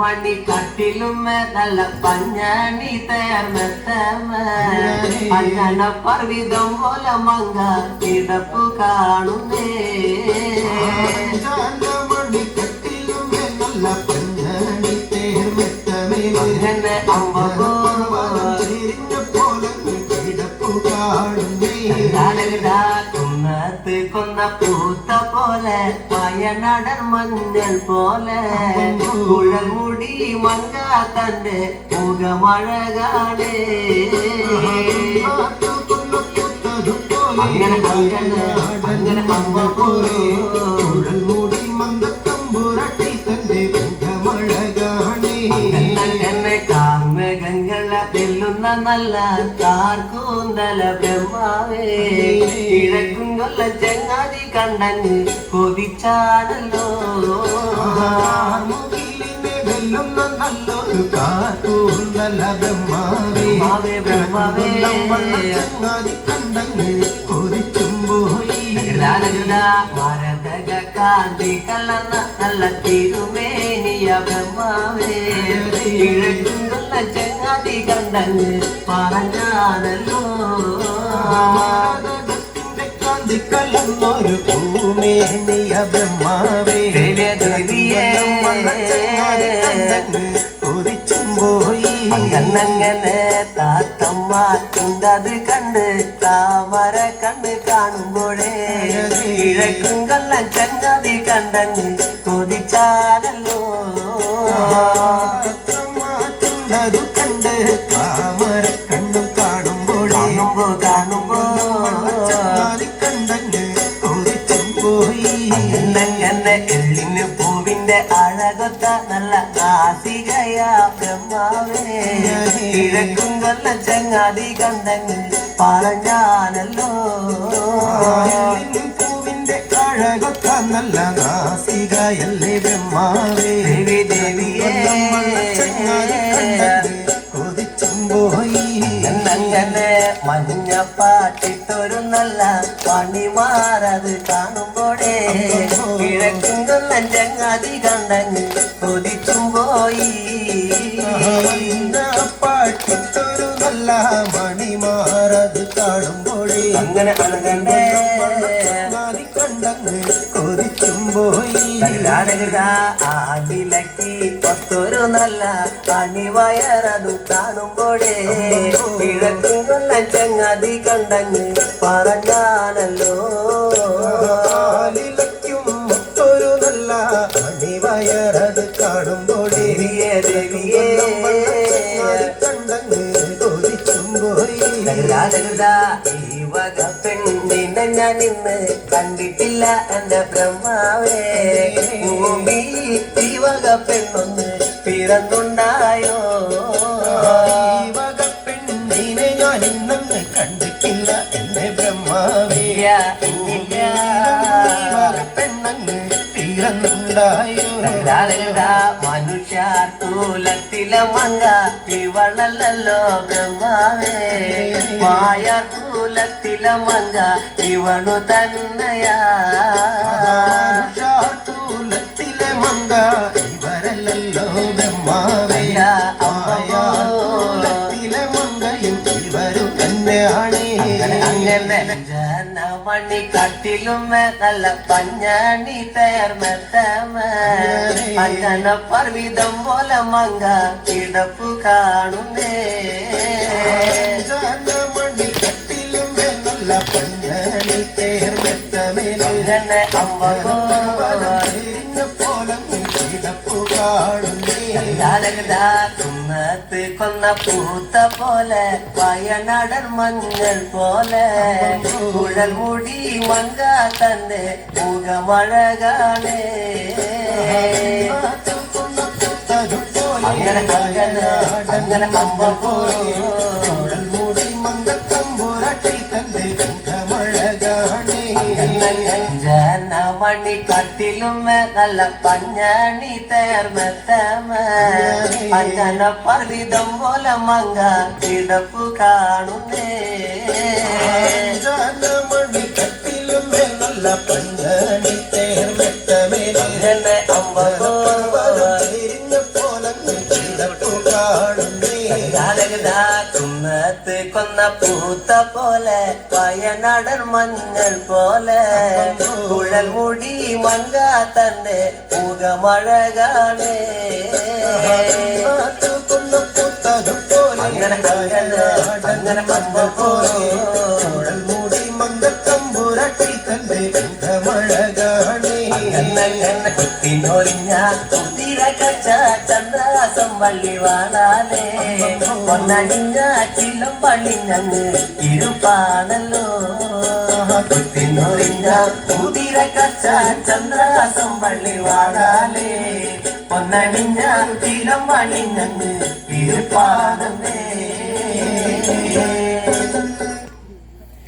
മണി കട്ടിലും നല്ല പഞ്ഞാണി തേർമെത്തമ പഞ്ഞണ പർവിതം പോലെ മങ്ക കിടപ്പു കാണുന്നേ മണിക്കട്ടിലുമേ നല്ല പഞ്ഞാണി തേർമെത്തമേ അങ്ങനെ അമ്പകോ തിരിഞ്ഞ പോലെ കിടപ്പു കാണുന്നേ കുന്നത്ത് കൊന്ന പൂത്ത പോലെ വയനാടൻ മഞ്ഞൾ പോലെ കുഴൽമുടി മങ്ക തന്റെ മുഖമഴകാണേ അങ്ങനെ അങ്ങനെ അങ്ങനെ തെല്ലുന്ന നല്ല കാർക്കൂന്തല ബ്രഹ്മാവേ. കിഴക്കും കൊല്ല ചങ്ങാതി കണ്ടങ്ങ് കൊതിച്ചാണല്ലോ. നല്ലൊരു ബ്രഹ്മാവേ. ബ്രഹ്മാവേ ചങ്ങാതി ഭാരതക കാന്തി കലർന്ന നല്ല തിരുമേനിയ ബ്രഹ്മാവേ. കിഴക്കും കൊല്ല ചങ്ങാതി കണ്ടങ്ങ് പറഞ്ഞാണല്ലോ ഭാരതത്തിന്റെ കാന്തി കലർന്നൊരു ഭൂമേനിയ ബ്രഹ്മാവേ ദേവിയെ ദേവിയേ. ചങ്ങാതി കണ്ടങ്ങ് കൊതിച്ചും പോയി. അങ്ങനെ താത്തമ്മ കുണ്ടത് കണ്ട് താമര കണ്ട് കാണുമ്പോഴേ. കിഴക്കും കൊല്ലം ചങ്ങാതി കണ്ടങ്ങ് കൊതിച്ചാലല്ലോ. പൂവിന്റെ അഴകൊത്ത നല്ല നാസികയാ ബ്രഹ്മാവേ. കിഴക്കും കൊല്ല ചങ്ങാതി കണ്ടെങ്കിൽ പറഞ്ഞാലല്ലോ. പൂവിന്റെ അഴകൊത്ത നല്ല കാസികയല്ലേ ബ്രഹ്മാവേ. ദേവി ദേവിയേ കൊതിച്ചും പോയി. മഞ്ഞ നല്ല പണിമാറത് കാണുമ്പോഴേ. കിഴക്കും കൊല്ലം ചങ്ങാതി കണ്ടങ്ങ് കൊതിച്ചും പോയി. പാട്ടിട്ടൊരു നല്ല മണിമാറത് കാണുമ്പോഴേ. അങ്ങനെ അണകണ്ടേ കണ്ടങ്ങ് കൊതിച്ചും പോയി. ആദിലക്കി പത്തൊരു നല്ല അണിവയറതു കാണുമ്പോഴേ കിഴക്കും കൊല്ലം ചങ്ങാതി കണ്ടങ്ങ് കാലിലയ്ക്കും ഒരു നല്ല അണിവയറത് കാണുമ്പോഴേ ദേവിയേ കണ്ടങ്ങ് കൊതിച്ചും പോയി. ഈ വക പെണ്ണിനെ ഞാൻ ഇന്ന് കണ്ടിട്ടില്ല എന്റെ ബ്രഹ്മാവേ. ഭൂമി ഈ വക പെണ്ണൊന്ന് പിറന്നുണ്ടായോ? ഈ വക പെണ്ണിനെ ഞാൻ ഇന്നങ്ങ് കണ്ടിട്ടില്ല എന്റെ ബ്രഹ്മാവേ. പെണ്ണങ്ങ് തീരന്നുണ്ടായോ തകരാതകരാ, മനുഷ്യ തൂലത്തിലെ മങ്ക ഇവളല്ലോ ബ്രഹ്മാവേ മായ തൂലത്തിലെ മങ്ക ഇവളു തന്നെയാ. ൂലത്തിലെ മങ്ക ഇവരല്ലോ ബ്രഹ്മാവേ ആയാലത്തിലെ മങ്കയും ഇവരു തന്നെയാണ്. ജനമണി കട്ടിലും നല്ല പഞ്ഞാണി തേർമെത്തമ അങ്ങനെ പർവിതം പോലെ മങ്ക കിടപ്പു കാണുന്നേ. ജനമണി കട്ടിലും നല്ല പഞ്ഞണി തേർമെത്തമേലെ അങ്ങനെ അമ്പകോ പോലെ കിടപ്പു കാണുന്നേ കുന്നത്ത് കൊന്ന പൂത്ത പോലെ വയനാടൻ മഞ്ഞൾ പോലെ കുഴൽ മുടി മങ്ക തന്റെ മുഖമഴകാണേ അങ്ങനെ അങ്ങനെ അങ്ങനെ അമ്പകോ മൂടി ജനമണി കട്ടിലും നല്ല പഞ്ഞാണി തേർമെത്തമ. അങ്ങനെ പർവിതം പോലെ മങ്ങ കിടപ്പു കാണുന്നേ. മണി കട്ടിലും നല്ല പഞ്ഞാണി തേർമെത്തമേലെ അങ്ങനെ അമ്പകോ കണിക്കൊന്ന പൂത്ത പോലെ വയനാടൻ മഞ്ഞൾ പോലെ. കുഴൽ മുടി മങ്ക തന്റെ മുഖമഴകാണേ. അങ്ങനെ അങ്ങനെ അങ്ങനെ പോലെ ചന്ദ്രാസം വള്ളി വാണാലേ പൊന്നണിഞ്ഞ ചില്ലും പള്ളിഞ്ഞങ്ങ് ഇരുപ്പാണല്ലോ കുത്തിനൊളിഞ്ഞ കുതിരക്കച്ച ചന്ദ്രാസം വള്ളി വാണാലേ പൊന്നണിഞ്ഞ ചിലം പള്ളിഞ്ഞങ്ങ് ഇരുപ്പാണല്ലേ